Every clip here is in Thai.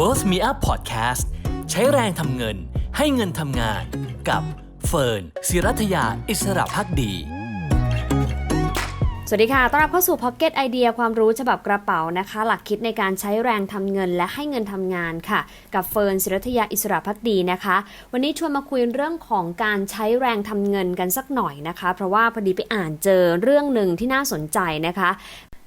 Worth Me Up Podcast ใช้แรงทำเงินให้เงินทำงานกับเฟิร์นศิรัทยาอิสระพักดี สวัสดีค่ะ ต้อนรับเข้าสู่ Pocket ไอเดียความรู้ฉบับกระเป๋านะคะ หลักคิดในการใช้แรงทำเงินและให้เงินทำงานค่ะ กับเฟิร์นศิรัทยาอิสระพักดีนะคะ วันนี้ชวนมาคุยเรื่องของการใช้แรงทำเงินกันสักหน่อยนะคะ เพราะว่าพอดีไปอ่านเจอเรื่องหนึ่งที่น่าสนใจนะคะ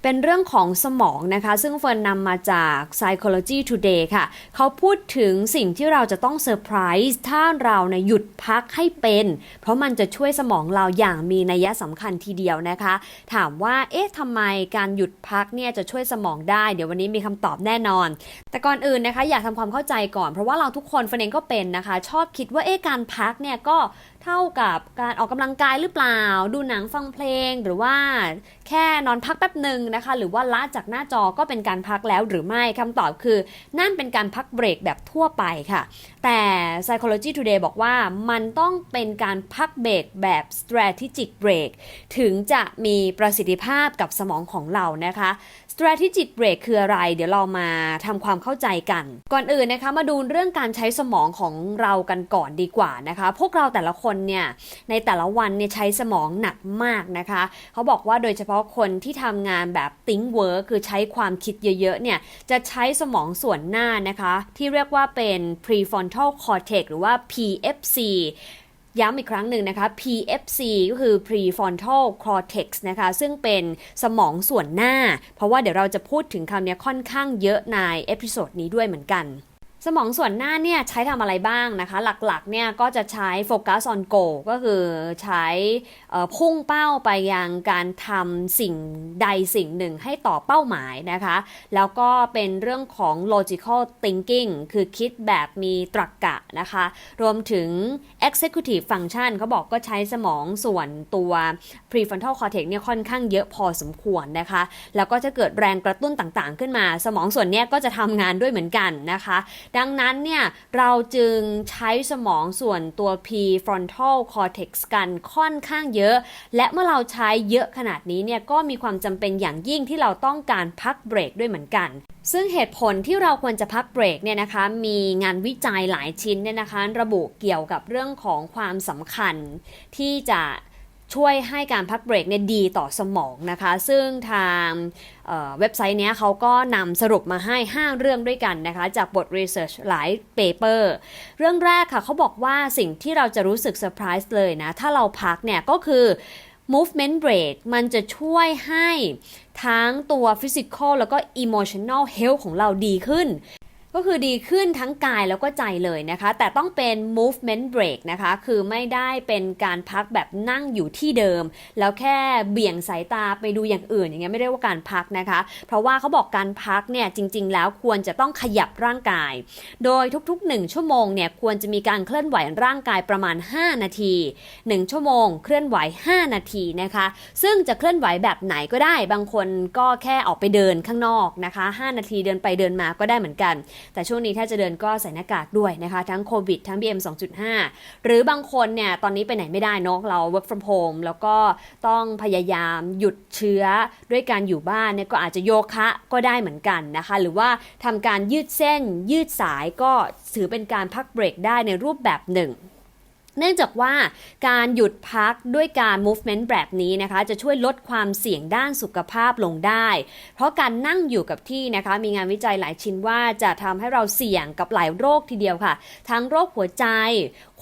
เป็นเรื่องของสมองนะคะ ซึ่งเฟิร์นนำมาจาก Psychology Today ค่ะ เขาพูดถึงสิ่งที่เราจะต้องเซอร์ไพรส์ถ้าเราเนี่ยหยุดพักให้เป็น เพราะมันจะช่วยสมองเราอย่างมีนัยสำคัญทีเดียวนะคะ ถามว่า เอ๊ะทำไมการหยุดพักเนี่ยจะช่วยสมองได้ เดี๋ยววันนี้มีคำตอบแน่นอน แต่ก่อนอื่นนะคะ อยากทำความเข้าใจก่อน เพราะว่าเราทุกคนเฟิร์นเองก็เป็นนะคะ ชอบคิดว่า เอ๊ะการพักเนี่ยก็เท่ากับการออกกำลังกายหรือเปล่า ดูหนังฟังเพลงหรือว่าแค่นอนพักแป๊บหนึ่งนะคะ หรือว่าละจากหน้าจอก็เป็นการพักแล้วหรือไม่คำตอบคือ นั่นเป็นการพักเบรกแบบทั่วไปค่ะ แต่ Psychology Today บอกว่ามันต้องเป็นการพักเบรกแบบ strategic break ถึงจะมีประสิทธิภาพกับสมองของเรานะคะ strategic break คืออะไร เดี๋ยวเรามาทำความเข้าใจกัน ก่อนอื่นนะคะ มาดูเรื่องการใช้สมองของเรากันก่อนดีกว่านะคะ พวกเราแต่ละคนคนเนี่ยในแต่ละวันเนี่ยใช้สมองหนักมากนะคะ เขาบอกว่าโดยเฉพาะคนที่ทำงานแบบ think work คือใช้ความคิดเยอะๆเนี่ยจะใช้สมองส่วนหน้านะคะ ที่เรียกว่าเป็น prefrontal cortex หรือว่า PFC ย้ำอีกครั้งหนึ่งนะคะ PFC ก็คือ prefrontal cortex นะคะ ซึ่งเป็นสมองส่วนหน้า เพราะว่าเดี๋ยวเราจะพูดถึงคำนี้ค่อนข้างเยอะในเอพิโซดนี้ด้วยเหมือนกัน สมองส่วนหน้าเนี่ยใช้ทำอะไรบ้างนะคะ หลักๆเนี่ยก็จะใช้โฟกัส on goal ก็คือใช้พุ่งเป้าไปยังการทำสิ่งใดสิ่งหนึ่งให้ต่อเป้าหมายนะคะ แล้วก็เป็นเรื่องของ logical thinking คือคิดแบบมีตรรกกะนะคะ รวมถึง executive function เขาบอกก็ใช้สมองส่วนตัว prefrontal cortex เนี่ยค่อนข้างเยอะพอสมควรนะคะ แล้วก็จะเกิดแรงกระตุ้นต่างๆ ขึ้นมา สมองส่วนเนี้ยก็จะทำงานด้วยเหมือนกันนะคะดังนั้นเนี่ยเราจึงใช้สมองส่วนตัว prefrontal cortex กันค่อนข้างเยอะ และเมื่อเราใช้เยอะขนาดนี้เนี่ยก็มีความจำเป็นอย่างยิ่งที่เราต้องการพักเบรกด้วยเหมือนกัน ซึ่งเหตุผลที่เราควรจะพักเบรกเนี่ยนะคะ มีงานวิจัยหลายชิ้นเนี่ยนะคะ ระบุเกี่ยวกับเรื่องของความสำคัญที่จะ ช่วยให้การพักเบรกเนี่ยดีต่อสมองนะคะ ซึ่งทางเเว็บไซต์นี้เขาก็นำสรุปมาให้ 5 เรื่องด้วยกันนะคะ จากบทรีเสิร์ชหลายเปเปอร์เรื่องแรกค่ะเขาบอกว่าสิ่งที่เราจะรู้สึกเซอร์ไพรส์เลยนะ ถ้าเราพักเนี่ยก็คือ movement break มันจะช่วยให้ทั้งตัว physical แล้วก็ emotional health ของเราดีขึ้น ก็คือดีขึ้นทั้งกายแล้วก็ใจเลยนะคะ แต่ต้องเป็น movement break นะคะ คือไม่ได้เป็นการพักแบบนั่งอยู่ที่เดิม แล้วแค่เบี่ยงสายตาไปดูอย่างอื่น อย่างเงี้ยไม่เรียกว่าการพักนะคะ เพราะว่าเขาบอกการพักเนี่ยจริง ๆ แล้วควรจะต้องขยับร่างกาย โดยทุกๆ 1 ชั่วโมงเนี่ยควรจะมีการเคลื่อนไหวร่างกายประมาณ 5 นาที 1 ชั่วโมง เคลื่อนไหว 5 นาทีนะคะ ซึ่งจะเคลื่อนไหวแบบไหนก็ได้ บางคนก็แค่ออกไปเดินข้างนอกนะคะ 5 นาทีเดินไปเดินมาก็ได้เหมือนกันแต่ช่วงนี้ถ้าจะเดินก็ใส่หน้ากากด้วยนะคะทั้งโควิดทั้ง BM 2.5 หรือบางคนเนี่ยตอนนี้ไปไหนไม่ได้นอกเรา work from home แล้วก็ต้องพยายามหยุดเชื้อด้วยการอยู่บ้านเนี่ยก็อาจจะโยคะก็ได้เหมือนกันนะคะ หรือว่าทำการยืดเส้นยืดสายก็ถือเป็นการพักเบรกได้ในรูปแบบหนึ่ง เนื่องจากว่าการหยุดพักด้วยการ movement แบบนี้นะคะ จะช่วยลดความเสี่ยงด้านสุขภาพลงได้ เพราะการนั่งอยู่กับที่นะคะ มีงานวิจัยหลายชิ้นว่าจะทำให้เราเสี่ยงกับหลายโรคทีเดียวค่ะ ทั้งโรคหัวใจ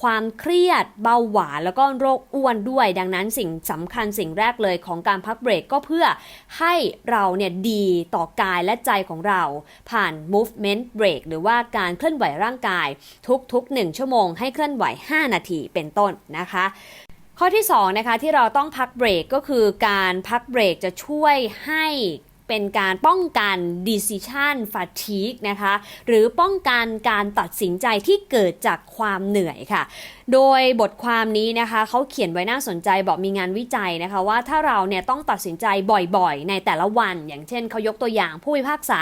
ความเครียด เบาหวานแล้วก็โรคอ้วนด้วย ดังนั้นสิ่งสำคัญสิ่งแรกเลยของการพักเบรกก็เพื่อให้เราเนี่ยดีต่อกายและใจของเรา ผ่าน movement break หรือว่าการเคลื่อนไหวร่างกาย ทุกๆ 1 ชั่วโมงให้เคลื่อนไหว 5 นาทีเป็นต้นนะคะข้อที่2นะคะที่เราต้องพักเบรกก็คือการพักเบรกจะช่วยให้ เป็นการป้องกัน decision fatigue นะคะ หรือป้องกันการตัดสินใจที่เกิดจากความเหนื่อยค่ะ โดยบทความนี้นะคะเขาเขียนไว้น่าสนใจบอกมีงานวิจัยนะคะ ว่าถ้าเราเนี่ยต้องตัดสินใจบ่อยๆ ในแต่ละวัน อย่างเช่นเขายกตัวอย่างผู้พิพากษา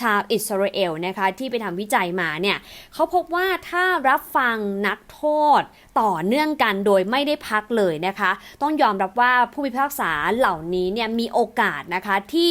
ชาวอิสราเอลนะคะที่ไปทำวิจัยมาเนี่ยเขาพบว่าถ้ารับฟังนักโทษต่อเนื่องกันโดยไม่ได้พักเลยนะคะ ต้องยอมรับว่าผู้พิพากษาเหล่านี้เนี่ยมีโอกาสนะคะที่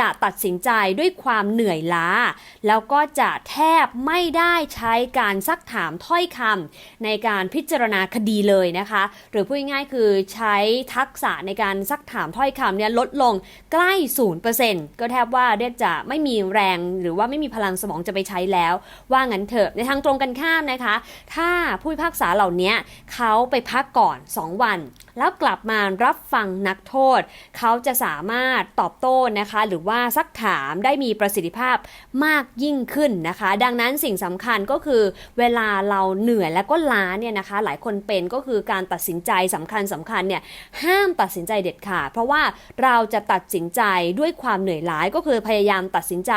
จะตัดสินใจด้วยความเหนื่อยล้า แล้วก็จะแทบไม่ได้ใช้การซักถามถ้อยคำในการพิจารณาคดีเลยนะคะ หรือพูดง่ายๆคือใช้ทักษะในการซักถามถ้อยคำเนี่ยลดลงใกล้ 0%ก็แทบว่าเรียกจะไม่มีแรงหรือว่าไม่มีพลังสมองจะไปใช้แล้ว ว่างั้นเถอะในทางตรงกันข้ามนะคะ ถ้าผู้พิพากษาเหล่านี้เขาไปพักก่อน 2 วัน แล้วกลับมารับฟังนักโทษ เขาจะสามารถตอบโต้นะคะ หรือว่าซักถามได้มีประสิทธิภาพมากยิ่งขึ้นนะคะ ดังนั้นสิ่งสำคัญก็คือเวลาเราเหนื่อยแล้วก็ล้าเนี่ยนะคะ หลายคนเป็นก็คือการตัดสินใจสำคัญสำคัญเนี่ยห้ามตัดสินใจเด็ดขาดเพราะว่าเราจะตัดสินใจด้วยความเหนื่อยล้าก็คือพยายามตัดสินใจ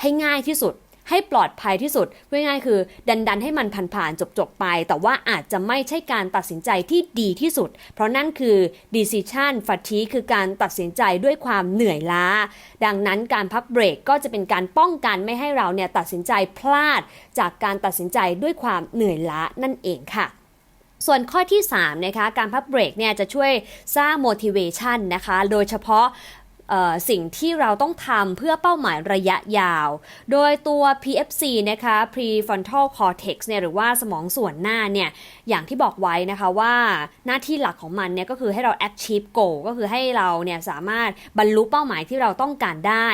ให้ง่ายที่สุด ให้ปลอดภัยที่สุดพูดง่ายๆคือ ดันดันๆให้มันผ่านๆจบๆไป แต่ว่าอาจจะไม่ใช่การตัดสินใจที่ดีที่สุด เพราะนั่นคือ decision fatigue คือการตัดสินใจด้วยความเหนื่อยล้า ดังนั้นการพักเบรกก็จะเป็นการป้องกันไม่ให้เราเนี่ยตัดสินใจพลาด จากการตัดสินใจด้วยความเหนื่อยล้านั่นเองค่ะส่วนข้อที่3นะคะการพักเบรกเนี่ยจะช่วยสร้าง motivation นะคะ โดยเฉพาะ สิ่งที่เราต้องทำเพื่อเป้าหมายระยะยาว โดยตัว PFC นะคะ prefrontal cortex เนี่ยหรือว่าสมองส่วนหน้าเนี่ยอย่างที่บอกไว้นะคะว่าหน้าที่หลักของมันเนี่ยก็คือให้เรา achieve goal ก็คือให้เราเนี่ยสามารถบรรลุเป้าหมายที่เราต้องการได้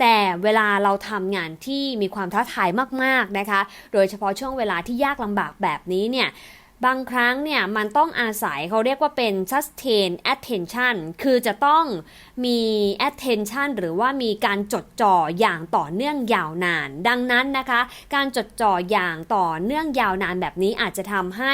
แต่เวลาเราทำงานที่มีความท้าทายมากๆนะคะ โดยเฉพาะช่วงเวลาที่ยากลำบากแบบนี้เนี่ย บางครั้งเนี่ยมันต้องอาศัยเขาเรียกว่าเป็น sustain attention คือจะต้องมี attention หรือว่ามีการจดจ่ออย่างต่อเนื่องยาวนาน ดังนั้นนะคะ การจดจ่ออย่างต่อเนื่องยาวนานแบบนี้อาจจะทำให้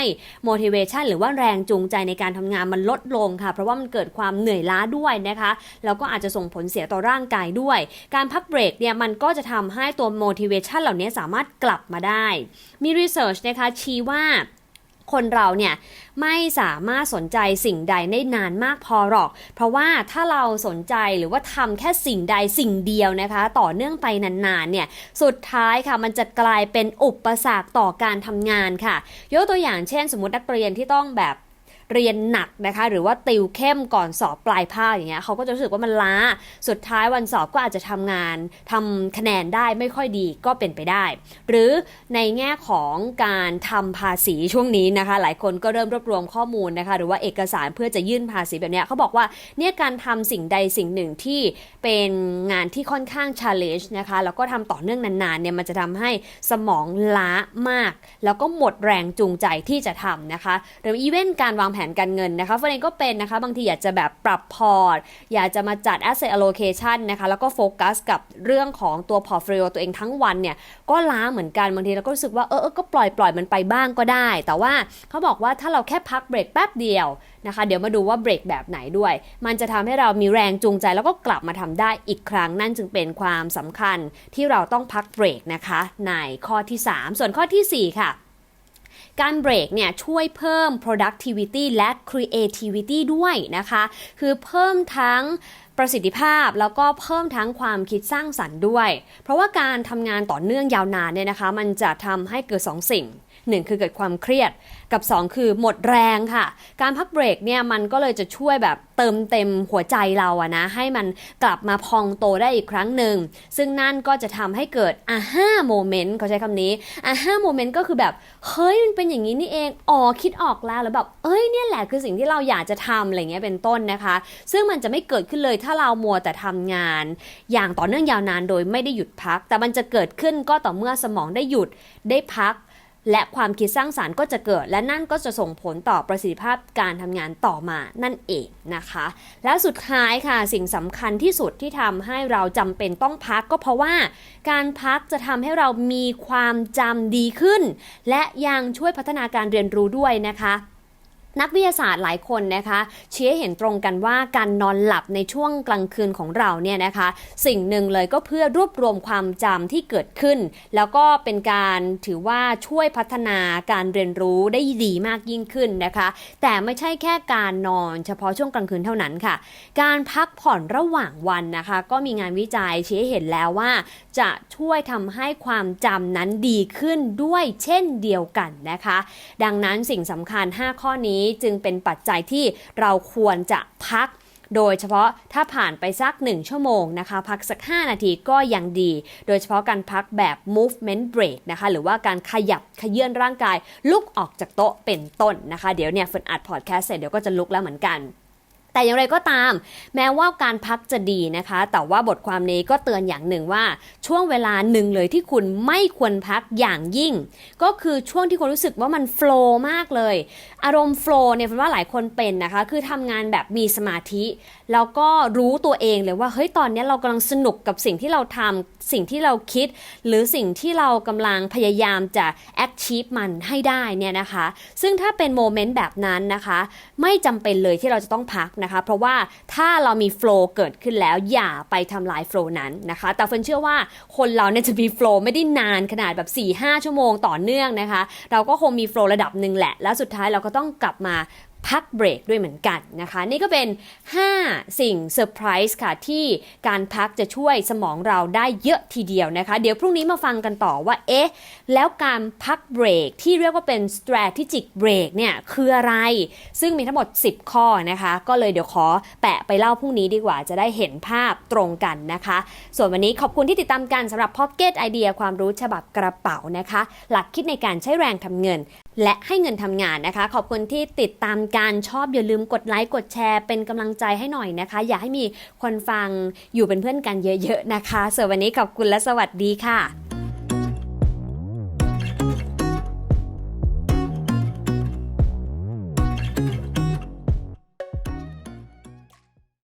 motivation หรือว่าแรงจูงใจในการทำงานมันลดลงค่ะ เพราะว่ามันเกิดความเหนื่อยล้าด้วยนะคะแล้วก็อาจจะส่งผลเสียต่อร่างกายด้วย การพักเบรกเนี่ยมันก็จะทำให้ตัว motivation เหล่านี้สามารถกลับมาได้ มี research นะคะชี้ว่า คนเราเนี่ยไม่สามารถสนใจสิ่งใดได้นานมากพอหรอก เพราะว่าถ้าเราสนใจหรือว่าทำแค่สิ่งใดสิ่งเดียวนะคะ ต่อเนื่องไปนานๆเนี่ยสุดท้ายค่ะมันจะกลายเป็นอุปสรรคต่อการทำงานค่ะ ยกตัวอย่างเช่น สมมตินักเรียนที่ต้องแบบ เรียนหนักนะคะ หรือว่าติวเข้มก่อนสอบปลายภาคอย่างเงี้ยเขาก็จะรู้สึกว่ามันล้า สุดท้ายวันสอบก็อาจจะทำงานทำคะแนนได้ไม่ค่อยดีก็เป็นไปได้ หรือในแง่ของการทำภาษีช่วงนี้นะคะ หลายคนก็เริ่มรวบรวมข้อมูลนะคะ หรือว่าเอกสารเพื่อจะยื่นภาษีแบบเนี้ยเขาบอกว่าเนี่ยการทำสิ่งใดสิ่งหนึ่งที่เป็นงานที่ค่อนข้าง challenge นะคะแล้วก็ทำต่อเนื่องนานๆเนี่ยมันจะทำให้สมองล้ามาก แล้วก็หมดแรงจูงใจที่จะทำนะคะหรืออีเวนต์การวางแผแผนการเงินนะคะเฟรนก็เป็นนะคะ บางทีอยากจะแบบปรับพอร์ต อยากจะมาจัด asset allocation นะคะ แล้วก็โฟกัสกับเรื่องของตัว portfolio ตัวเองทั้งวันเนี่ย ก็ล้าเหมือนกันบางทีเราก็รู้สึกว่าเออเออก็ปล่อยปล่อยมันไปบ้างก็ได้ แต่ว่าเขาบอกว่าถ้าเราแค่พักเบรกแป๊บเดียวนะคะ เดี๋ยวมาดูว่าเบรกแบบไหนด้วย มันจะทำให้เรามีแรงจูงใจแล้วก็กลับมาทำได้อีกครั้งนั่นจึงเป็นความสำคัญที่เราต้องพักเบรกนะคะในข้อที่ 3 ส่วนข้อทีสี่4 ค่ะ การเบรกเนี่ยช่วยเพิ่ม productivity และ creativity ด้วยนะคะ คือเพิ่มทั้งประสิทธิภาพแล้วก็เพิ่มทั้งความคิดสร้างสรรค์ด้วย เพราะว่าการทำงานต่อเนื่องยาวนานเนี่ยนะคะ มันจะทำให้เกิด2สิ่ง 1 คือเกิดความเครียดกับ 2 คือหมดแรงค่ะ การพักเบรกเนี่ยมันก็เลยจะช่วยแบบเติมเต็มหัวใจเราอะนะ ให้มันกลับมาพองโตได้อีกครั้งหนึ่ง ซึ่งนั่นก็จะทำให้เกิดอาห้าโมเมนต์เขาใช้คำนี้อาห้าโมเมนต์ก็คือแบบ เฮ้ย มันเป็นอย่างนี้นี่เอง อ๋อ คิดออกแล้วแล้วแบบ เอ้ยเนี่ยแหละคือสิ่งที่เราอยากจะทำอะไรเงี้ยเป็นต้นนะคะ ซึ่งมันจะไม่เกิดขึ้นเลยถ้าเรามัวแต่ทำงาน อย่างต่อเนื่องยาวนานโดยไม่ได้หยุดพัก แต่มันจะเกิดขึ้นก็ต่อเมื่อสมองได้หยุดได้พัก และความคิดสร้างสารรค์ก็จะเกิด และนั่นก็จะส่งผลต่อประสิทธิภาพการทำงานต่อมานั่นเองนะคะ และสุดท้ายค่ะสิ่งสำคัญที่สุดที่ทำให้เราจำเป็นต้องพักก็เพราะว่า การพักจะทำให้เรามีความจำดีขึ้น และยังช่วยพัฒนาการเรียนรู้ด้วยนะคะ นักวิทยาศาสตร์หลายคนนะคะเชี้เห็นตรงกันว่าการนอนหลับในช่วงกลางคืนของเราเนี่ยนะคะ สิ่งหนึ่งเลยก็เพื่อรวบรวมความจำที่เกิดขึ้น แล้วก็เป็นการถือว่าช่วยพัฒนาการเรียนรู้ได้ดีมากยิ่งขึ้นนะคะ แต่ไม่ใช่แค่การนอนเฉพาะช่วงกลางคืนเท่านั้นค่ะ การพักผ่อนระหว่างวันนะคะ ก็มีงานวิจัยชี้เห็นแล้วว่า จะช่วยทำให้ความจำนั้นดีขึ้นด้วยเช่นเดียวกันนะคะ ดังนั้นสิ่งสำคัญ 5 ข้อนี้จึงเป็นปัจจัยที่เราควรจะพักโดยเฉพาะถ้าผ่านไปสัก 1 ชั่วโมงนะคะ พักสัก 5 นาทีก็ยังดี โดยเฉพาะการพักแบบ movement break นะคะ หรือว่าการขยับขยื่นร่างกาย ลุกออกจากโต๊ะเป็นต้นนะคะ เดี๋ยวเนี่ยฝนอัดพอดแคสต์เสร็จเดี๋ยวก็จะลุกแล้วเหมือนกัน แต่อย่างไรก็ตาม แม้ว่าการพักจะดีนะคะ แต่ว่าบทความนี้ก็เตือนอย่างหนึ่งว่า ช่วงเวลาหนึ่งเลยที่คุณไม่ควรพักอย่างยิ่ง ก็คือช่วงที่คุณรู้สึกว่ามันโฟล์มากเลย อารมณ์โฟล์เนี่ยเป็นว่าหลายคนเป็นนะคะ คือทำงานแบบมีสมาธิ แล้วก็รู้ตัวเองเลยว่าเฮ้ยตอนนี้เรากำลังสนุกกับสิ่งที่เราทำสิ่งที่เราคิด หรือสิ่งที่เรากำลังพยายามจะ achieve มันให้ได้เนี่ยนะคะ ซึ่งถ้าเป็นโมเมนต์แบบนั้นนะคะ ไม่จำเป็นเลยที่เราจะต้องพักนะคะ เพราะว่าถ้าเรามีโฟล์เกิดขึ้นแล้วอย่าไปทำลายโฟล์นั้นนะคะ แต่เฟินเชื่อว่าคนเราเนี่ยจะมีโฟล์ไม่ได้นานขนาดแบบ 4-5 ชั่วโมงต่อเนื่องนะคะ เราก็คงมีโฟล์ระดับหนึ่งแหละ แล้วสุดท้ายเราก็ต้องกลับมา พักเบรกด้วยเหมือนกันนะคะ นี่ก็เป็น 5 สิ่งเซอร์ไพรส์ค่ะ ที่การพักจะช่วยสมองเราได้เยอะทีเดียวนะคะ เดี๋ยวพรุ่งนี้มาฟังกันต่อว่า เอ๊ะ แล้วการพักเบรกที่เรียกว่าเป็น strategic break เนี่ย คืออะไร ซึ่งมีทั้งหมด 10 ข้อนะคะ ก็เลยเดี๋ยวขอแปะไปเล่าพรุ่งนี้ดีกว่าจะได้เห็นภาพตรงกันนะคะ ส่วนวันนี้ขอบคุณที่ติดตามกันสำหรับ Pocket Idea ความรู้ฉบับกระเป๋านะคะ หลักคิดในการใช้แรงทำเงิน และให้เงินทำงานนะคะ ขอบคุณที่ติดตามกันชอบอย่าลืมกดไลค์กดแชร์เป็นกำลังใจให้หน่อยนะคะ อยากให้มีคนฟังอยู่เป็นเพื่อนกันเยอะๆนะคะส่วนวันนี้ขอบคุณและสวัสดีค่ะ